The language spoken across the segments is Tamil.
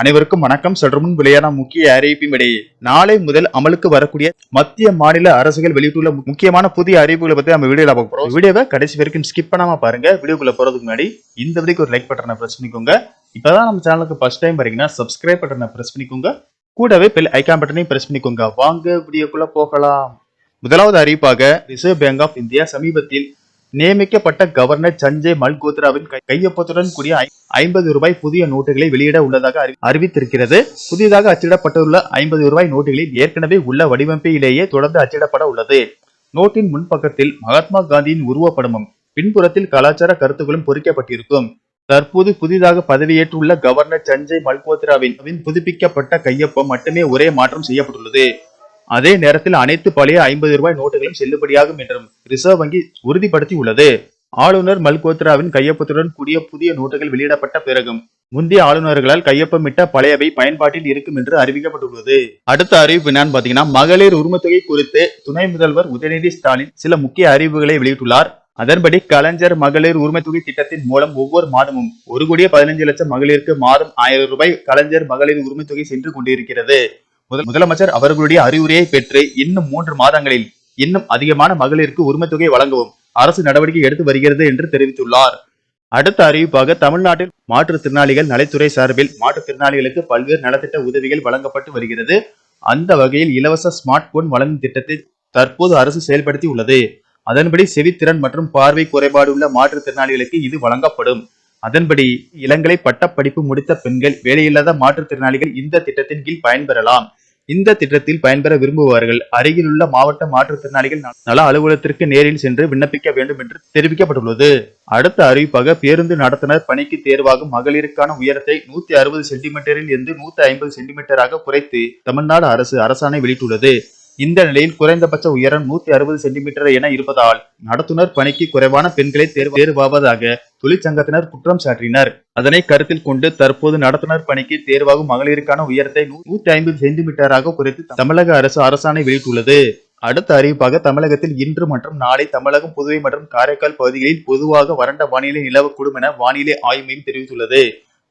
அனைவருக்கும் வணக்கம். சற்று முன் வெளியான முக்கிய அறிவிப்பின் இடையே நாளை முதல் அமலுக்கு வரக்கூடிய மத்திய மாநில அரசுகள் வெளியிட்டுள்ள முக்கியமான புதிய அறிவிப்புகளை பத்தி நம்ம வீடியோல பார்க்க போறோம். வீடியோவை கடைசி வரைக்கும் ஸ்கிப் பண்ணாம பாருங்க. வீடியோக்குள்ள போறதுக்கு முன்னாடி இந்த வரைக்கும் ஒரு லைக் பட்டனை பிரஸ் பண்ணிக்கோங்க. இப்பதான் நம்ம சேனலுக்கு ஃபர்ஸ்ட் டைம் பாத்தீங்கன்னா சப்ஸ்கிரைப் பட்டனை பிரஸ் பண்ணிக்கோங்க. கூடவே பெல் ஐக்கான் பட்டனையும் பிரஸ் பண்ணிக்கோங்க. வாங்க வீடியோக்குள்ள போகலாம். முதலாவது அறிவிப்பாக ரிசர்வ் பேங்க் ஆஃப் இந்தியா சமீபத்தில் நியமிக்கப்பட்ட கவர்னர் சஞ்சய் மல்கோத்ராவின் கையொப்பத்துடன் கூடிய ஐம்பது ரூபாய் புதிய நோட்டுகளை வெளியிட உள்ளதாக அறிவித்திருக்கிறது. புதிதாக அச்சிடப்பட்டுள்ள ஐம்பது ரூபாய் நோட்டுகளில் ஏற்கனவே உள்ள வடிவமைப்பிலேயே தொடர்ந்து அச்சிடப்பட உள்ளது. நோட்டின் முன்பக்கத்தில் மகாத்மா காந்தியின் உருவப்படமும் பின்புறத்தில் கலாச்சார கருத்துக்களும் பொறிக்கப்பட்டிருக்கும். தற்போது புதிதாக பதவியேற்றுள்ள கவர்னர் சஞ்சய் மல்கோத்ராவின் புதுப்பிக்கப்பட்ட கையொப்பம் மட்டுமே ஒரே மாற்றம் செய்யப்பட்டுள்ளது. அதே நேரத்தில் அனைத்து பழைய ஐம்பது ரூபாய் நோட்டுகளும் செல்லுபடியாகும் என்றும் ரிசர்வ் வங்கி உறுதிப்படுத்தி உள்ளது. ஆளுநர் மல்கோத்ராவின் கையொப்பத்துடன் கூடிய புதிய நோட்டுகள் வெளியிடப்பட்ட பிறகும் முந்தைய ஆளுநர்களால் கையொப்பமிட்ட பழையவை பயன்பாட்டில் இருக்கும் என்று அறிவிக்கப்பட்டுள்ளது. அடுத்த அறிவிப்பு என்னன்னு பாத்தீங்கன்னா மகளிர் உரிமைத்தொகை குறித்து துணை முதல்வர் உதயநிதி ஸ்டாலின் சில முக்கிய அறிவிப்புகளை வெளியிட்டுள்ளார். அதன்படி கலைஞர் மகளிர் உரிமைத்தொகை திட்டத்தின் மூலம் ஒவ்வொரு மாதமும் ஒரு கோடியே பதினஞ்சு லட்சம் மகளிருக்கு மாதம் ஆயிரம் ரூபாய் கலைஞர் மகளிர் உரிமைத்தொகை சென்று கொண்டிருக்கிறது. முதல் முதலமைச்சர் அவர்களுடைய அறிவுரையை பெற்று இன்னும் மூன்று மாதங்களில் இன்னும் அதிகமான மகளிருக்கு உரிமை தொகை வழங்கவும் அரசு நடவடிக்கை எடுத்து வருகிறது என்று தெரிவித்துள்ளார். அடுத்த அறிவிப்பாக தமிழ்நாட்டில் மாற்றுத்திறனாளிகள் நலத்துறை சார்பில் மாற்றுத்திறனாளிகளுக்கு பல்வேறு நலத்திட்ட உதவிகள் வழங்கப்பட்டு வருகிறது. அந்த வகையில் இலவச ஸ்மார்ட் போன் வழங்கும் திட்டத்தை தற்போது அரசு செயல்படுத்தி உள்ளது. அதன்படி செவித்திறன் மற்றும் பார்வை குறைபாடு உள்ள மாற்றுத்திறனாளிகளுக்கு இது வழங்கப்படும். அதன்படி இளங்கலை பட்டப்படிப்பு முடித்த பெண்கள் வேலையில்லாத மாற்றுத்திறனாளிகள் இந்த திட்டத்தின் கீழ் பயன்பெறலாம். இந்த திட்டத்தில் பயன்பெற விரும்புபவர்கள் அருகிலுள்ள மாவட்ட மாற்றுத்திறனாளிகள் நல- நல அலுவலகத்திற்கு நேரில் சென்று விண்ணப்பிக்க வேண்டும் என்று தெரிவிக்கப்பட்டுள்ளது. அடுத்த அறிவிப்பாக பேருந்து நடத்துனர் பணிக்கு தேர்வாகும் மகளிருக்கான உயரத்தை நூத்தி அறுபது சென்டிமீட்டரில் இருந்து நூத்தி ஐம்பது சென்டிமீட்டராக குறைத்து தமிழ்நாடு அரசு அரசாணை வெளியிட்டுள்ளது. இந்த நிலையில் குறைந்தபட்ச உயரம் நூத்தி அறுபது சென்டிமீட்டர் என இருப்பதால் நடத்துனர் பணிக்கு குறைவான பெண்களை தேர்வு தேர்வாவதாக தொழிற்சங்கத்தினர் குற்றம் சாட்டினர். அதனை கருத்தில் கொண்டு தற்போது நடத்துனர் பணிக்கு தேர்வாகும் மகளிருக்கான உயரத்தை நூத்தி ஐம்பது சென்டிமீட்டராக குறைத்து தமிழக அரசு அரசாணை வெளியிட்டுள்ளது. அடுத்த அறிவிப்பாக தமிழகத்தில் இன்று மற்றும் நாளை தமிழகம் புதுவை மற்றும் காரைக்கால் பகுதிகளில் பொதுவாக வறண்ட வானிலை நிலவக்கூடும் என வானிலை ஆய்வு மையம் தெரிவித்துள்ளது.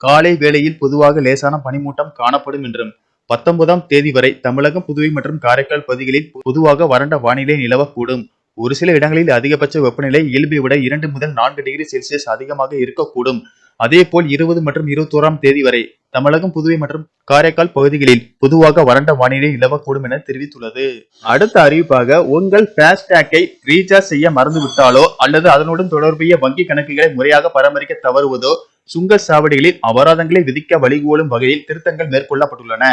காலை வேளையில் பொதுவாக லேசான பனிமூட்டம் காணப்படும் என்றும் பத்தொன்பதாம் தேதி வரை தமிழகம் புதுவை மற்றும் காரைக்கால் பகுதிகளில் பொதுவாக வறண்ட வானிலை நிலவக்கூடும். ஒரு சில இடங்களில் அதிகபட்ச வெப்பநிலை இயல்பை விட இரண்டு முதல் நான்கு டிகிரி செல்சியஸ் அதிகமாக இருக்கக்கூடும். அதேபோல் இருபது மற்றும் இருபத்தோராம் தேதி வரை தமிழகம் புதுவை மற்றும் காரைக்கால் பகுதிகளில் பொதுவாக வறண்ட வானிலை நிலவக்கூடும் என தெரிவித்துள்ளது. அடுத்த அறிவிப்பாக உங்கள் ஃபாஸ்டேக்கை ரீசார்ஜ் செய்ய மறந்துவிட்டாலோ அல்லது அதனுடன் தொடர்புடைய வங்கி கணக்குகளை முறையாக பராமரிக்க தவறுவதோ சுங்க சாவடிகளில் அபராதங்களை விதிக்க வழிகோலும் வகையில் திருத்தங்கள் மேற்கொள்ளப்பட்டுள்ளன.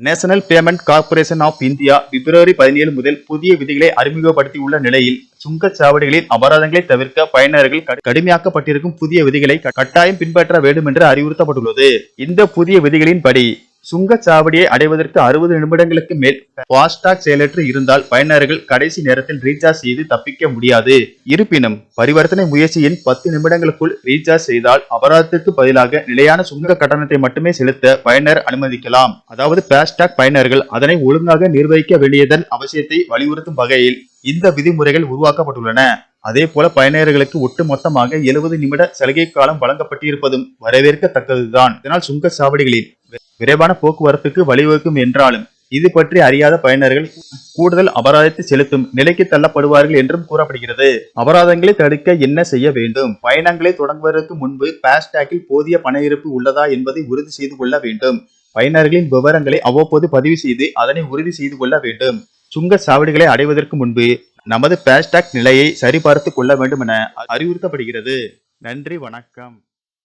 National payment corporation of India பிப்ரவரி பதினேழு முதல் புதிய விதிகளை அறிமுகப்படுத்தியுள்ள நிலையில் சுங்கச்சாவடிகளில் அபராதங்களை தவிர்க்க பயனர்கள் கடுமையாக்கப்பட்டிருக்கும் புதிய விதிகளை கட்டாயம் பின்பற்ற வேண்டும் என்று அறிவுறுத்தப்பட்டுள்ளது. இந்த புதிய விதிகளின்படி சுங்கச்சாவடியை அடைவதற்கு அறுபது நிமிடங்களுக்கு மேல் ஃபாஸ்டாக் செயலற்று இருந்தால் பயனர்கள் கடைசி நேரத்தில் ரீசார்ஜ் செய்து தப்பிக்க முடியாது. இருப்பினும் பரிவர்த்தனை முயற்சியின் பத்து நிமிடங்களுக்குள் ரீசார்ஜ் செய்தால் அபராதத்திற்கு பதிலாக நிலையான சுங்க கட்டணத்தை மட்டுமே செலுத்த பயனர் அனுமதிக்கலாம். அதாவது ஃபாஸ்டாக் பயனர்கள் அதனை ஒழுங்காக நிர்வகிக்க வேண்டியதன் அவசியத்தை வலியுறுத்தும் வகையில் இந்த விதிமுறைகள் உருவாக்கப்பட்டுள்ளன. அதே போல பயனர்களுக்கு ஒட்டுமொத்தமாக எழுபது நிமிட சலுகை காலம் வழங்கப்பட்டிருப்பதும் வரவேற்கத்தக்கதுதான். இதனால் சுங்கச்சாவடிகளில் சாவடிகளில் விரைவான போக்குவரத்துக்கு வழிவகுக்கும் என்றாலும் இது பற்றி அறியாத பயனர்கள் கூடுதல் அபராதத்தை செலுத்தும் நிலைக்கு தள்ளப்படுவார்கள் என்றும் கூறப்படுகிறது. அபராதங்களை தடுக்க என்ன செய்ய வேண்டும்? பயணங்களை தொடங்குவதற்கு முன்பு பாஸ்டாக்கில் போதிய பண இருப்பு உள்ளதா என்பதை உறுதி செய்து கொள்ள வேண்டும். பயனர்களின் விவரங்களை அவ்வப்போது பதிவு செய்து அதனை உறுதி செய்து கொள்ள வேண்டும். சுங்க சாவடிகளை அடைவதற்கு முன்பு நமது பாஸ்டாக் நிலையை சரிபார்த்து கொள்ள வேண்டும் என அறிவுறுத்தப்படுகிறது. நன்றி வணக்கம்.